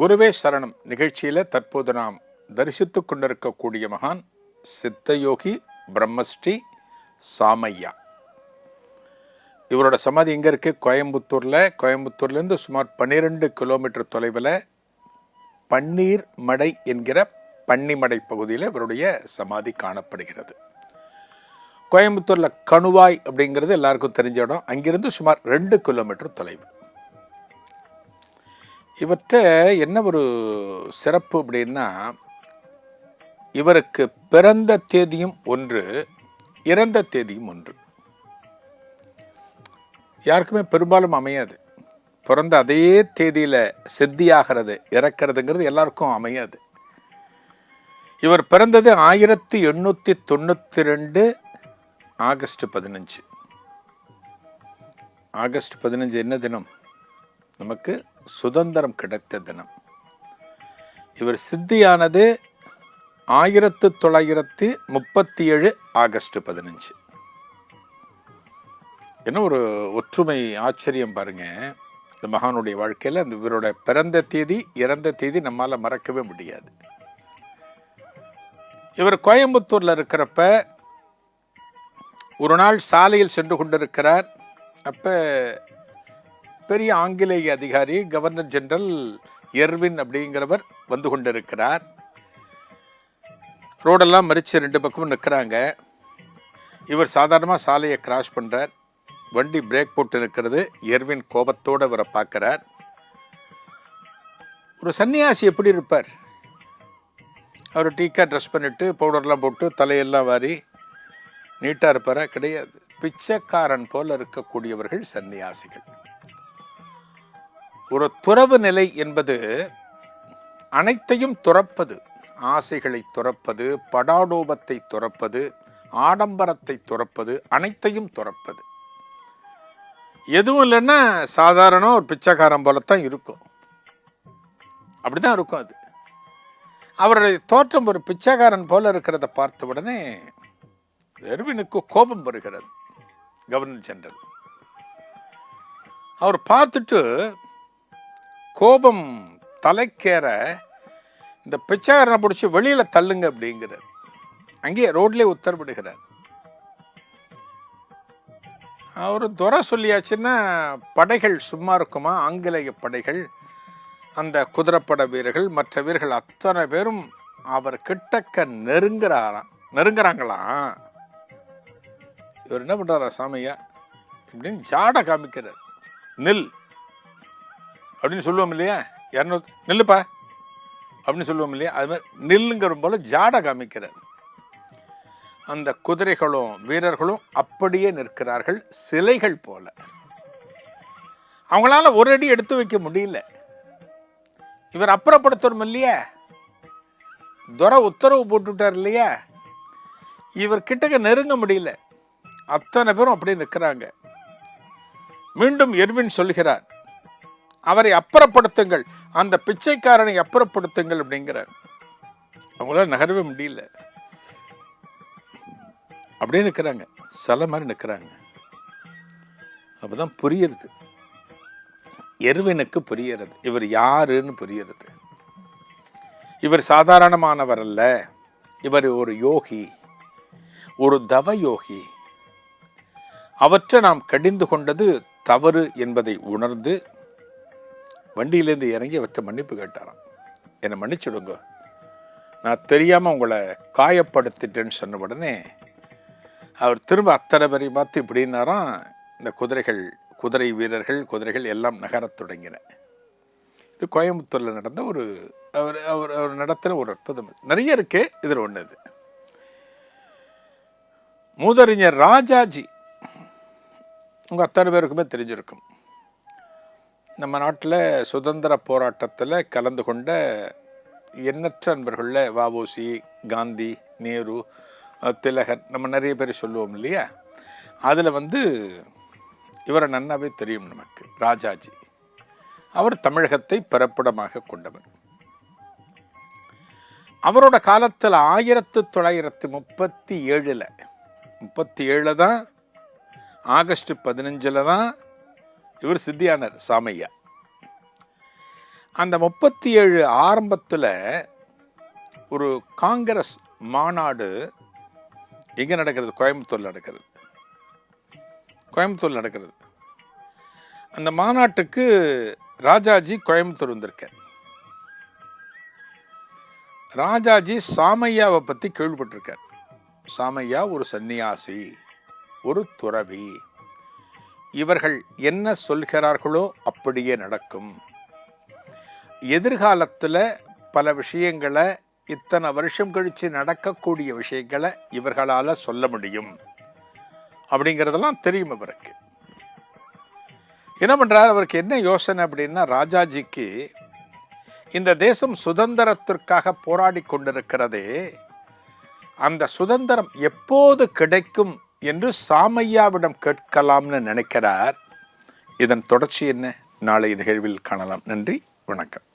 குருவே சரணம். நிகழ்ச்சியில் தற்போது நாம் தரிசித்து கொண்டிருக்கக்கூடிய மகான் சித்தயோகி பிரம்மஸ்ரீ சாமையா. இவரோட சமாதி எங்கே இருக்குது கோயம்புத்தூரில். கோயம்புத்தூர்லேருந்து சுமார் பன்னிரெண்டு கிலோமீட்டர் தொலைவில் பன்னீர் மடை என்கிற பன்னிமடை பகுதியில் இவருடைய சமாதி காணப்படுகிறது. கோயம்புத்தூரில் கணுவாய் அப்படிங்கிறது எல்லாருக்கும் தெரிஞ்ச இடம். அங்கிருந்து சுமார் ரெண்டு கிலோமீட்டர் தொலைவு. இவற்றை என்ன ஒரு சிறப்பு அப்படின்னா இவருக்கு பிறந்த தேதியும் ஒன்று இறந்த தேதியும் ஒன்று. யாருக்குமே பெரும்பாலும் அமையாது. பிறந்த அதே தேதியில் சித்தியாகிறது இறக்கிறதுங்கிறது எல்லாருக்கும் அமையாது. இவர் பிறந்தது ஆயிரத்தி எண்ணூற்றி தொண்ணூற்றி ரெண்டு ஆகஸ்ட் பதினஞ்சு. ஆகஸ்ட் பதினஞ்சு என்ன தினம்? நமக்கு சுதந்திரம் கிடைத்த தினம். இவர் சித்தியானது ஆயிரத்து தொள்ளாயிரத்தி முப்பத்தி ஏழு ஆகஸ்ட் பதினஞ்சு. என்ன ஒரு ஒற்றுமை ஆச்சரியம் பாருங்க. இந்த மகானுடைய வாழ்க்கையில் அந்த இவரோட பிறந்த தேதி இறந்த தேதி நம்மால் மறக்கவே முடியாது. இவர் கோயம்புத்தூரில் இருக்கிறப்ப ஒரு நாள் சாலையில் சென்று கொண்டிருக்கிறார். அப்போ பெரிய ஆங்கிலேய அதிகாரி கவர்னர் ஜெனரல் எர்வின் அப்படிங்கிறவர் வந்து கொண்டிருக்கிறார். ரோடெல்லாம் மறித்து ரெண்டு பக்கமும் நிற்கிறாங்க இவர் சாதாரணமாக சாலையை கிராஷ் பண்ணுறார் வண்டி பிரேக் போட்டு நிற்கிறது எர்வின் கோபத்தோடு அவரை பார்க்குறார். ஒரு சன்னியாசி எப்படி இருப்பார்? அவர் டீக்காக ட்ரெஸ் பண்ணிவிட்டு பவுடர்லாம் போட்டு தலையெல்லாம் வாரி நீட்டாக இருப்பாரா? கிடையாது. பிச்சைக்காரன் போல் இருக்கக்கூடியவர்கள் சன்னியாசிகள். ஒரு துறவு நிலை என்பது அனைத்தையும் துறப்பது ஆசைகளை துறப்பது படாடோபத்தை துறப்பது ஆடம்பரத்தை துறப்பது அனைத்தையும் துறப்பது. எதுவும் இல்லைன்னா சாதாரண ஒரு பிச்சைக்காரன் போலத்தான் இருக்கும். அப்படிதான் இருக்கும் அது. அவருடைய தோற்றம் ஒரு பிச்சைக்காரன் போல இருக்கிறத பார்த்த உடனே எர்வினுக்கு கோபம் வருகிறது கவர்னர் ஜெனரல். அவர் பார்த்துட்டு கோபம் தலைக்கேற இந்த பிச்சைக்காரனை பிடிச்சி வெளியில் தள்ளுங்க அப்படிங்கிறார். அங்கேயே ரோட்லேயே உத்தரவிடுகிறார். அவர் துறை சொல்லியாச்சுன்னா படைகள் சும்மா இருக்குமா? ஆங்கிலேய படைகள் அந்த குதிரைப்பட வீரர்கள் மற்ற வீரர்கள் அத்தனை பேரும் அவர் கிட்டக்க நெருங்குறாராம் நெருங்குறாங்களாம் இவர் என்ன பண்ணுறாரா சாமியா? இப்படின்னு ஜாட காமிக்கிறார். நில். அப்படின்னு சொல்லுவோம் இல்லையா? இரநூத்தி நில்லுப்பா. அப்படின்னு சொல்லுவோம் இல்லையா? அது மாதிரி நில்லுங்கிற போல ஜாட காமிக்கிறார். அந்த குதிரைகளும் வீரர்களும் அப்படியே நிற்கிறார்கள் சிலைகள் போல. அவங்களால ஒரு அடி எடுத்து வைக்க முடியல. இவர் அப்புறப்படுத்தணும் இல்லையா? துரை உத்தரவு போட்டுவிட்டார் இல்லையா? இவர் கிட்டக்க நெருங்க முடியல. அத்தனை பேரும் அப்படியே நிற்கிறாங்க. மீண்டும் எர்வின் சொல்கிறார் அவரை அப்புறப்படுத்துங்கள். அந்த பிச்சைக்காரனை அப்புறப்படுத்துங்கள் அப்படிங்கிறார். அவங்களால நகரவே முடியல. அப்படியே நிற்கிறாங்க சில மாதிரி நிற்கிறாங்க அப்போதான் புரியுறது. எருவினுக்கு புரிகிறது இவர் யாருன்னு புரிகிறது இவர் சாதாரணமானவர் அல்ல. இவர் ஒரு யோகி. ஒரு தவ யோகி. அவற்றை நாம் கடிந்து கொண்டது தவறு என்பதை உணர்ந்து வண்டியிலேருந்து இறங்கி அவற்றை மன்னிப்பு கேட்டாராம். என்னை மன்னிச்சுடுங்க. நான் தெரியாமல் உங்களை காயப்படுத்திட்டேன்னு சொன்ன உடனே அவர் திரும்ப அத்தனை பேரையும் பார்த்து இப்படின்னாராம் இந்த குதிரைகள் குதிரை வீரர்கள் குதிரைகள் எல்லாம் நகரத் தொடங்கின. இது கோயம்புத்தூரில் நடந்த ஒரு அவர் அவர் அவர் நடத்துகிற ஒரு அற்புதம். நிறைய இருக்குது இதில் ஒன்று இது. மூதறிஞர் ராஜாஜி. உங்கள் அத்தனை பேருக்குமே தெரிஞ்சிருக்கும். நம்ம நாட்டில் சுதந்திர போராட்டத்தில் கலந்து கொண்ட எண்ணற்ற நண்பர்களில் வஉசி காந்தி நேரு திலகர் நம்ம நிறைய பேர் சொல்லுவோம் இல்லையா? அதில் வந்து இவரை நன்னாவே தெரியும் நமக்கு ராஜாஜி. அவர் தமிழகத்தை பிறப்பிடமாக கொண்டவர். அவரோட காலத்தில் ஆயிரத்து தொள்ளாயிரத்து முப்பத்தி ஏழில் முப்பத்தி ஏழில் தான் ஆகஸ்ட் பதினஞ்சில் தான் இவர் சித்தியானர் சாமையா. அந்த முப்பத்தி ஏழு ஆரம்பத்தில் ஒரு காங்கிரஸ் மாநாடு எங்கே நடக்கிறது? கோயம்புத்தூரில் நடக்கிறது. கோயம்புத்தூர் நடக்கிறது. அந்த மாநாட்டுக்கு ராஜாஜி கோயம்புத்தூர் வந்திருக்கார். ராஜாஜி சாமையாவை பற்றி கேள்விப்பட்டிருக்கார். சாமையா ஒரு சந்நியாசி ஒரு துறவி. இவர்கள் என்ன சொல்கிறார்களோ அப்படியே நடக்கும். எதிர்காலத்தில் பல விஷயங்களை இத்தனை வருஷம் கழித்து நடக்கக்கூடிய விஷயங்களை இவர்களால் சொல்ல முடியும். அப்படிங்கிறதெல்லாம் தெரியும் இவருக்கு. என்ன பண்ணுறார் அவருக்கு என்ன யோசனை அப்படின்னா ராஜாஜிக்கு இந்த தேசம் சுதந்திரத்திற்காக போராடி கொண்டிருக்கிறதே அந்த சுதந்திரம் எப்போது கிடைக்கும் என்று சாமையாவிடம் கேட்கலாம்னு நினைக்கிறார். இதன் தொடர்ச்சி என்ன? நாளை நிகழ்வில் காணலாம். நன்றி. வணக்கம்.